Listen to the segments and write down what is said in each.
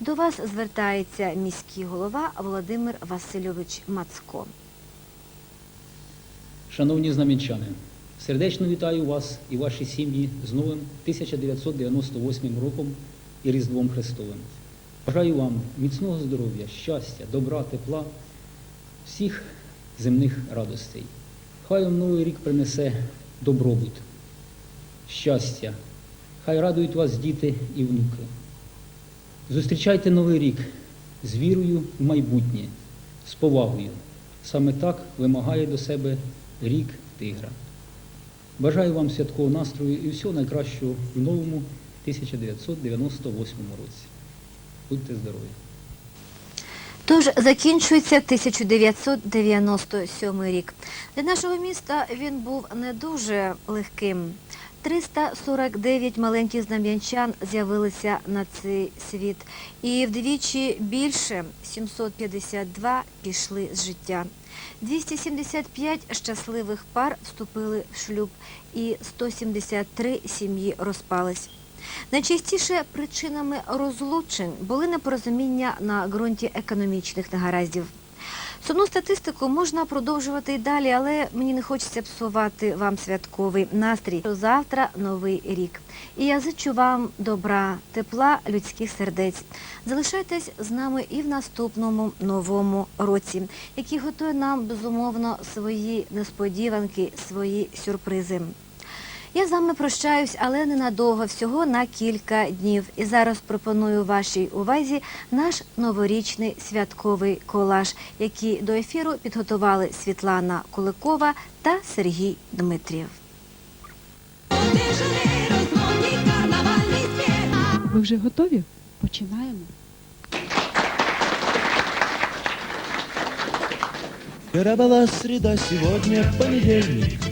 До вас звертається міський голова Володимир Васильович Мацко. Шановні знам'янчани, сердечно вітаю вас і ваші сім'ї з новим 1998 роком і Різдвом Христовим. Бажаю вам міцного здоров'я, щастя, добра, тепла, всіх земних радостей. Хай вам новий рік принесе добробут, щастя, хай радують вас діти і внуки. Зустрічайте новий рік з вірою в майбутнє, з повагою. Саме так вимагає до себе рік тигра. Бажаю вам святкового настрою і всього найкращого в новому 1998 році. Будьте здорові! Тож закінчується 1997 рік. Для нашого міста він був не дуже легким. 349 маленьких знам'янчан з'явилися на цей світ, і вдвічі більше 752 пішли з життя. 275 щасливих пар вступили в шлюб, і 173 сім'ї розпались. Найчастіше причинами розлучень були непорозуміння на ґрунті економічних негараздів. Сумну статистику можна продовжувати і далі, але мені не хочеться псувати вам святковий настрій. Завтра новий рік. І я зичу вам добра, тепла, людських сердець. Залишайтесь з нами і в наступному новому році, який готує нам безумовно свої несподіванки, свої сюрпризи. Я з вами прощаюсь, але ненадовго, всього на кілька днів. І зараз пропоную вашій увазі наш новорічний святковий колаж, який до ефіру підготували Світлана Куликова та Сергій Дмитрів. Ви вже готові? Починаємо. Вчера среда, сегодня понедельник.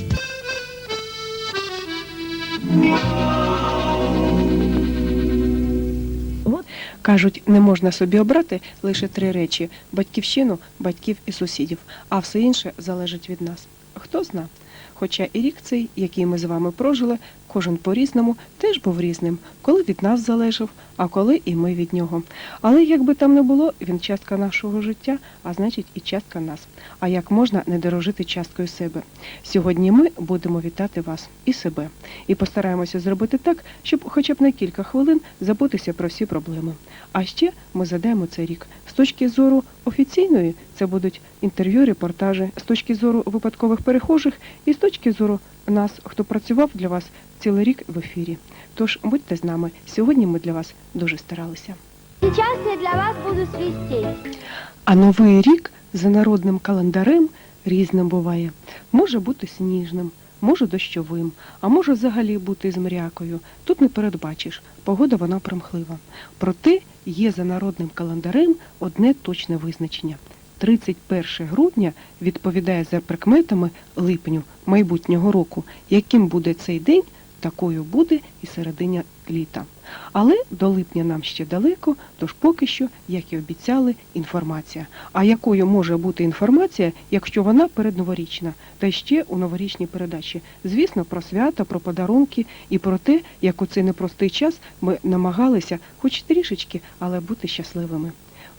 Кажуть, не можна собі обрати лише три речі: батьківщину, батьків і сусідів, а все інше залежить від нас. Хто зна? Хоча і рік цей, який ми з вами прожили, кожен по-різному теж був різним, коли від нас залежав, а коли і ми від нього. Але як би там не було, він частка нашого життя, а значить і частка нас. А як можна не дорожити часткою себе? Сьогодні ми будемо вітати вас і себе. І постараємося зробити так, щоб хоча б на кілька хвилин забутися про всі проблеми. А ще ми задаємо цей рік. З точки зору офіційної це будуть інтерв'ю, репортажі, з точки зору випадкових перехожих і з точки зору нас, хто працював для вас цілий рік в ефірі. Тож будьте з нами. Сьогодні ми для вас дуже старалися. Сейчас я для вас буду свистеть. А новий рік за народним календарем різним буває. Може бути сніжним, може дощовим, а може взагалі бути з мрякою. Тут не передбачиш, погода вона примхлива. Проте є за народним календарем одне точне визначення. 31 грудня відповідає за прикметами липню майбутнього року. Яким буде цей день, такою буде і серединя літа. Але до липня нам ще далеко, тож поки що, як і обіцяли, інформація. А якою може бути інформація, якщо вона передноворічна, та ще у новорічній передачі? Звісно, про свята, про подарунки і про те, як у цей непростий час ми намагалися, хоч трішечки, але бути щасливими.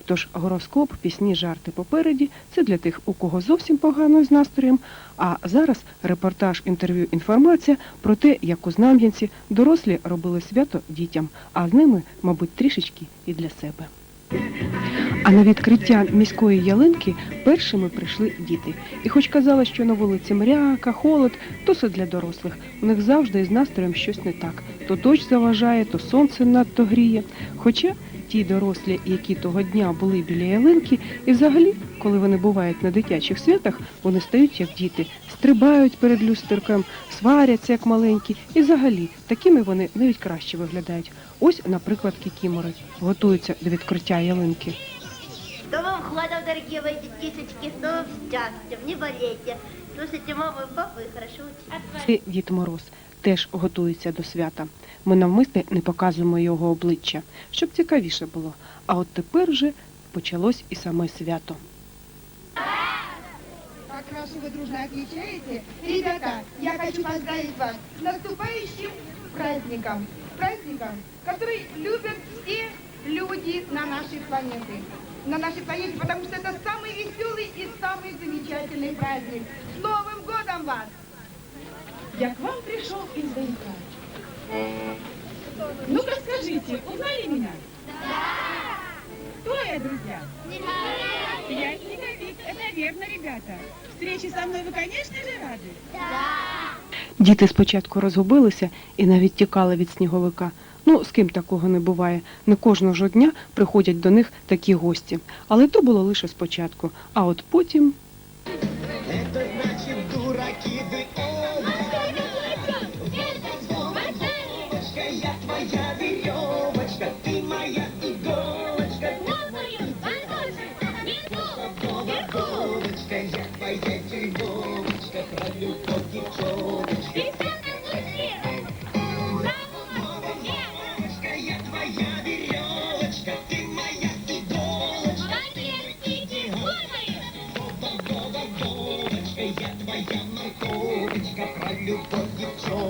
Тож гороскоп, пісні, жарти попереді це для тих, у кого зовсім погано з настроєм. А зараз репортаж, інтерв'ю, інформація про те, як у Знам'янці дорослі робили свято дітям, а з ними, мабуть, трішечки і для себе. А на відкриття міської ялинки першими прийшли діти. І хоч казали, що на вулиці мряка, холод, то все для дорослих. У них завжди із настроєм щось не так. То дощ заважає, то сонце надто гріє. Хоча ті дорослі, які того дня були біля ялинки, і взагалі, коли вони бувають на дитячих святах, вони стають як діти, стрибають перед люстерком, сваряться як маленькі, і взагалі такими вони навіть краще виглядають. Ось, наприклад, кікімори готуються до відкриття ялинки. С Новым ходом, дорогие мои детишечки, с новым счастьем, не болейте. Слушайте маму и папу и хорошо учитесь. Це Дід Мороз теж готується до свята. Ми навмисне не показуємо його обличчя, щоб цікавіше було. А от тепер вже почалось і саме свято. Как хорошо вы дружно отвечаете. Ребята, я хочу поздравить вас с наступающим праздником. Праздником, который любят все люди на нашей планете. На нашей планете, потому что это самый веселый и самый замечательный праздник. С Новым годом вас! Я к вам пришел издалека. Ну-ка скажите, узнали меня? Да! Кто я, друзья? Я Снеговик. Это верно, ребята. Встречи со мной вы, конечно же, рады? Діти спочатку розгубилися і навіть тікали від сніговика. Ну, з ким такого не буває. Не кожного ж дня приходять до них такі гості. Але то було лише спочатку. А от потім Я твоя веревочка, ты моя иголочка. Верховочка, я твоя тюльбовочка, про любовь девчоночка. Я твоя морковочка, про любовь девчоночку.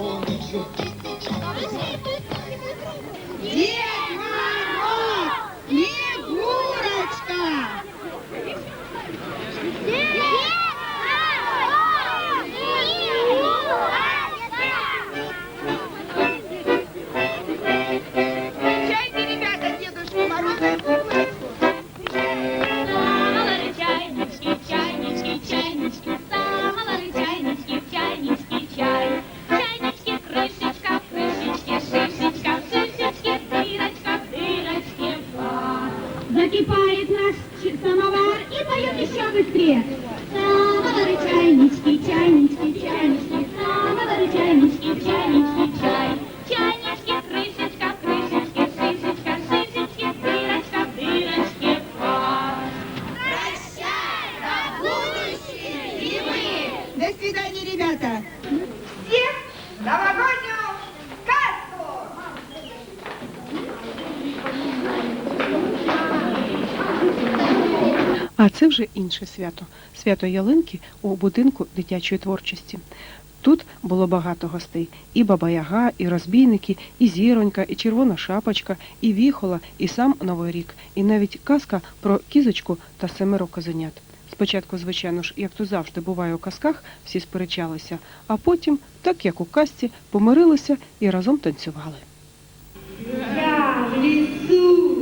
Chinese, Chinese, Chinese. Інше свято свято ялинки у будинку дитячої творчості. Тут було багато гостей: і баба Яга, і розбійники, і зіронька, і червона шапочка, і віхола, і сам Новий рік, і навіть казка про кізочку та семеро козенят. Спочатку, звичайно ж, як то завжди буває у казках, всі сперечалися, а потім, так як у казці, помирилися і разом танцювали. Я в лесу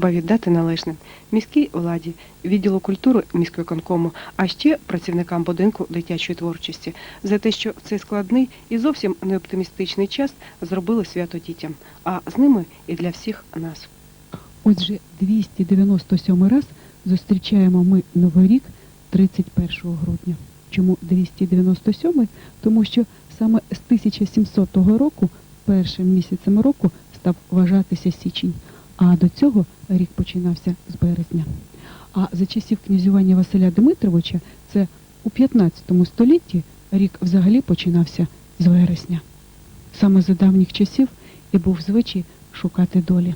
треба віддати належне міській владі, відділу культури міськвиконкому, а ще працівникам будинку дитячої творчості за те, що в цей складний і зовсім неоптимістичний час зробили свято дітям, а з ними і для всіх нас. Отже, 297 раз зустрічаємо ми Новий рік 31 грудня. Чому 297? Тому що саме з 1700 року, першим місяцем року, став вважатися січень, а до цього рік починався з березня. А за часів князювання Василя Дмитровича, це у 15 столітті рік взагалі починався з вересня. Саме за давніх часів і був звичай шукати долі.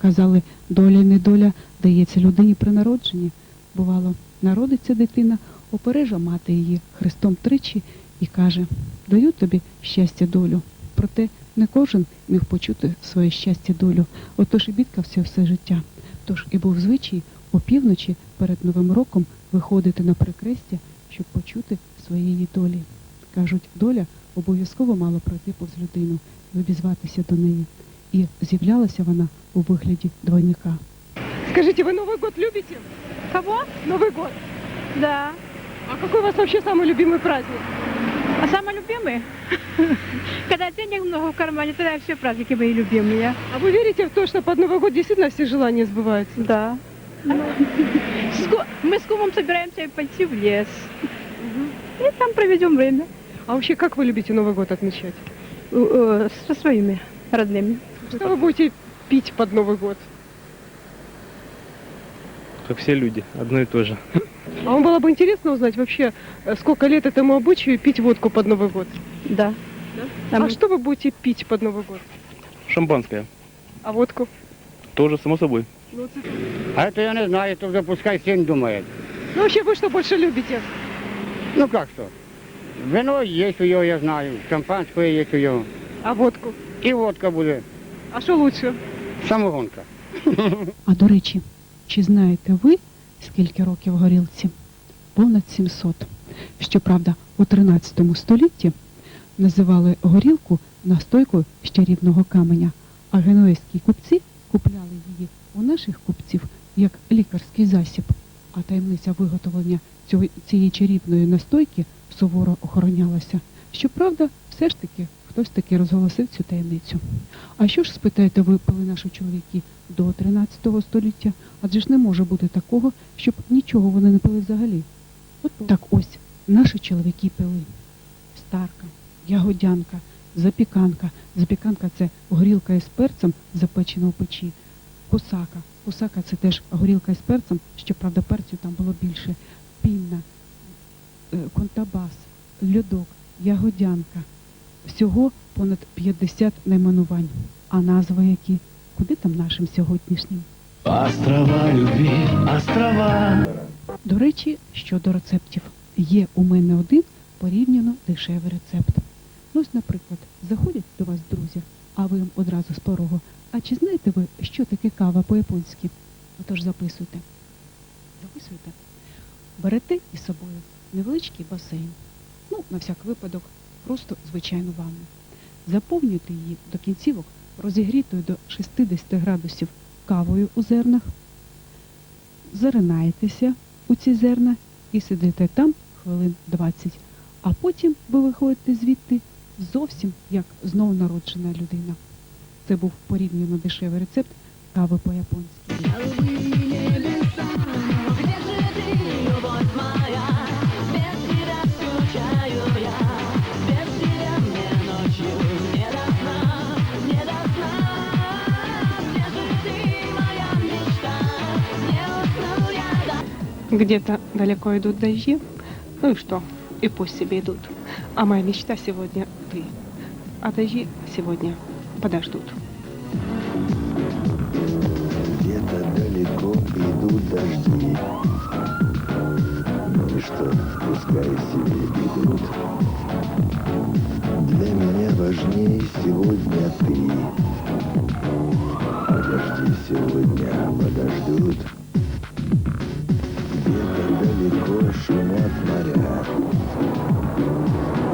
Казали, доля не доля дається людині при народженні. Бувало, народиться дитина, опережа мати її хрестом тричі і каже: Даю тобі щастя долю. Проте не кожен міг почути своє щастя долю, отож і бідкався все життя. Тож і був звичай опівночі перед Новим роком виходити на прикрестя, щоб почути своєї долі. Кажуть, доля обов'язково мало пройти повз людину і обізватися до неї. І з'являлася вона у вигляді двойника. Скажите, вы Новый год любите? Кого? Новый год. Да. А какой у вас вообще самый любимый праздник? А самый любимый? Когда денег много в кармане, тогда все праздники мои любимые. А вы верите в то, что под Новый год действительно все желания сбываются? Да. Ку- Мы с кумом собираемся пойти в лес. И там проведем время А вообще, как вы любите Новый год отмечать? э, со своими родными. Что вы будете пить под Новый год? Как все люди, одно и то же. А вам было бы интересно узнать вообще, э, сколько лет этому обычаю пить водку под Новый год? Да. А, Там- что вы будете пить под Новый год? Шампанское. А водку? Тоже, само собой. Ну, А это я не знаю, это уже пускай сын думает. ну, вообще, вы что больше любите? Ну как что? Вино есть у него, я знаю, шампанское есть у него. А водку? И водка будет, А что лучше? самогонка. А до речі, чи знаєте ви, скільки років горілці? Понад 700. Щоправда, у 13 столітті називали горілку настойкою з чарівного каменя, а генуезькі купці купляли її у наших купців як лікарський засіб. А таємниця виготовлення цієї чарівної настойки суворо охоронялася. Щоправда, все ж таки хтось таки розголосив цю таємницю. А що ж, спитаєте ви, пили наші чоловіки до 13 століття? Адже ж не може бути такого, щоб нічого вони не пили взагалі. От так ось, наші чоловіки пили. Старка, ягодянка, запіканка. Запіканка це горілка із перцем, запечена у печі. Кусака. Кусака це теж горілка із перцем, щоправда, перцю там було більше. Пінна, е, контабас, льодок, ягодянка. Всього понад 50 найменувань. А назви які? Куди там нашим сьогоднішнім? Острова любви, острова. До речі, щодо рецептів. Є у мене один порівняно дешевий рецепт. Ну, ось, наприклад, заходять до вас друзі, а ви їм одразу з порогу. А чи знаєте ви, що таке кава по-японськи? Отож записуйте. Записуйте. Берете із собою невеличкий басейн. Ну, на всяк випадок, просто звичайну ванну. Заповнюйте її до кінцівок розігрітою до 60 градусів кавою у зернах. Заринаєтеся у ці зерна і сидите там хвилин 20. А потім ви виходите звідти зовсім як знову народжена людина. Це був порівняно дешевий рецепт кави по-японськи. Где-то далеко идут дожди. Ну и что? И пусть себе идут. А моя мечта сегодня ты. А дожди сегодня подождут. Где-то далеко идут дожди. Ну и что, пускай себе идут. Для меня важнее сегодня ты. А дожди сегодня подождут. Далеко шумят моря.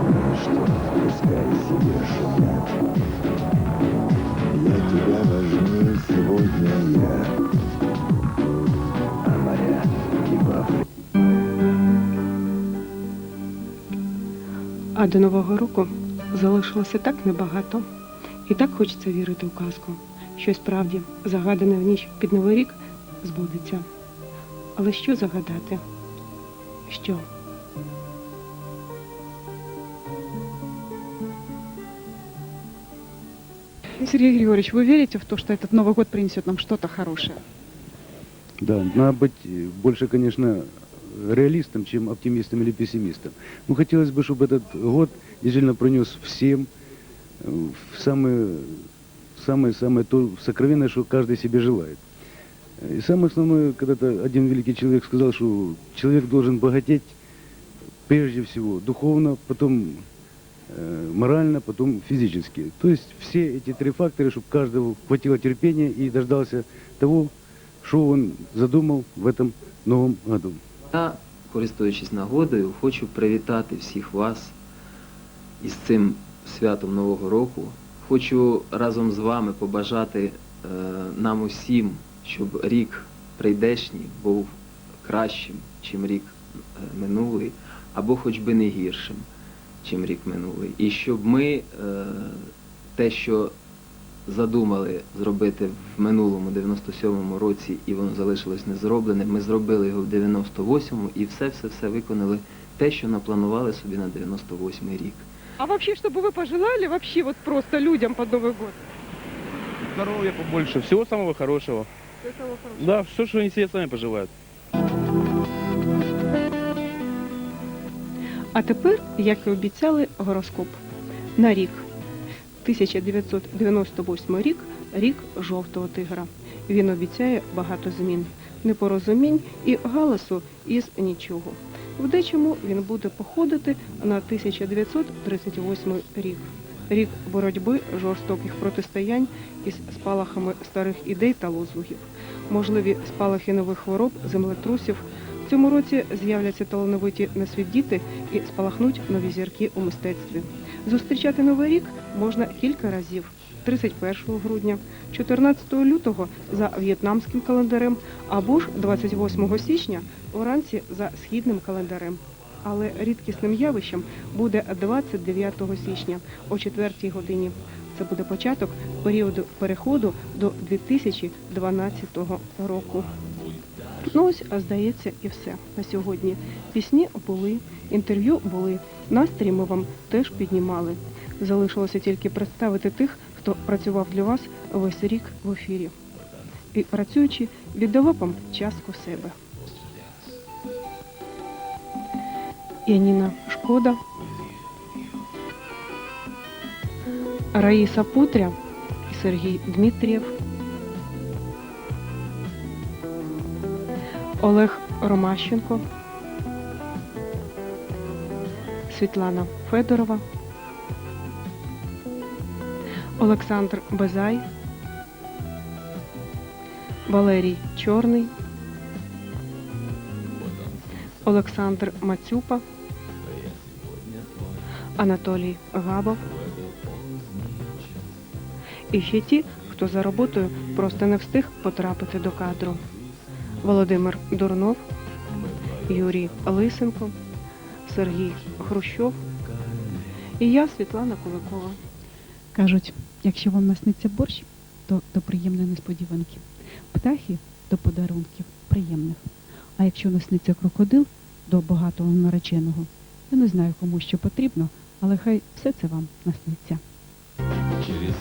Ну что, пускай себе шумят. Для тебя важнее сегодня я, а моря бабы. А до Нового року залишилося так небагато. І так хочеться вірити у казку, що справді загадане в ніч під Новий рік збудеться. Але що загадати? Що? Сергей Григорьевич, вы верите в то, что этот Новый год принесет нам что-то хорошее? Да, надо быть больше, конечно, реалистом, чем оптимистом или пессимистом. Ну, хотелось бы, чтобы этот год действительно пронес всем э, в самое, самое, самое то сокровенное, что каждый себе желает. И самое основное, когда-то один великий человек сказал, что человек должен богатеть прежде всего духовно, потом э, морально, потом физически. То есть все эти три фактора, чтобы каждого хватило терпения и дождался того, що він задумав в этом новому году. Я, користуючись нагодою, хочу привітати всіх вас із цим святом Нового року. Хочу разом з вами побажати е, нам усім, щоб рік прийдешній був кращим, чим рік е, минулий, або хоч би не гіршим, чим рік минулий. І щоб ми е, те, що задумали зробити в минулому 97-му році, і воно залишилось незроблене, ми зробили його в 98-му і все-все-все виконали те, що напланували собі на 98-й рік. А вообще, чтобы вы пожелали вообще вот просто людям под Новый год? Здоровья побольше, всего самого хорошего. Всего самого хорошего. Да, все, что они себе сами пожелают. А тепер, як і обіцяли, гороскоп. На рік. 1998 рік рік жовтого тигра. Він обіцяє багато змін, непорозумінь і галасу із нічого. В дечому він буде походити на 1938 рік. Рік боротьби, жорстоких протистоянь із спалахами старих ідей та лозунгів. Можливі спалахи нових хвороб, землетрусів. В цьому році з'являться талановиті на світ діти і спалахнуть нові зірки у мистецтві. Зустрічати новий рік можна кілька разів. 31 грудня, 14 лютого за в'єтнамським календарем або ж 28 січня вранці за східним календарем. Але рідкісним явищем буде 29 січня о 4 годині. Це буде початок періоду переходу до 2012 року. Ну ось, здається, і все на сьогодні. Пісні були, інтерв'ю були, настрій ми вам теж піднімали. Залишилося тільки представити тих, хто працював для вас весь рік в ефірі. І працюючи, віддавав вам частку себе. Яніна Шкода, Раїса Путря і Сергій Дмитрієв. Олег Ромащенко, Світлана Федорова, Олександр Безай, Валерій Чорний, Олександр Мацюпа, Анатолій Габов. І ще ті, хто за роботою просто не встиг потрапити до кадру. Володимир Дурнов, Юрій Лисенко, Сергій Хрущов і я, Світлана Куликова. Кажуть, якщо вам насниться борщ, то до приємної несподіванки. Птахи до подарунків приємних. А якщо насниться крокодил до багатого нареченого, я не знаю, кому що потрібно, але хай все це вам насниться. Через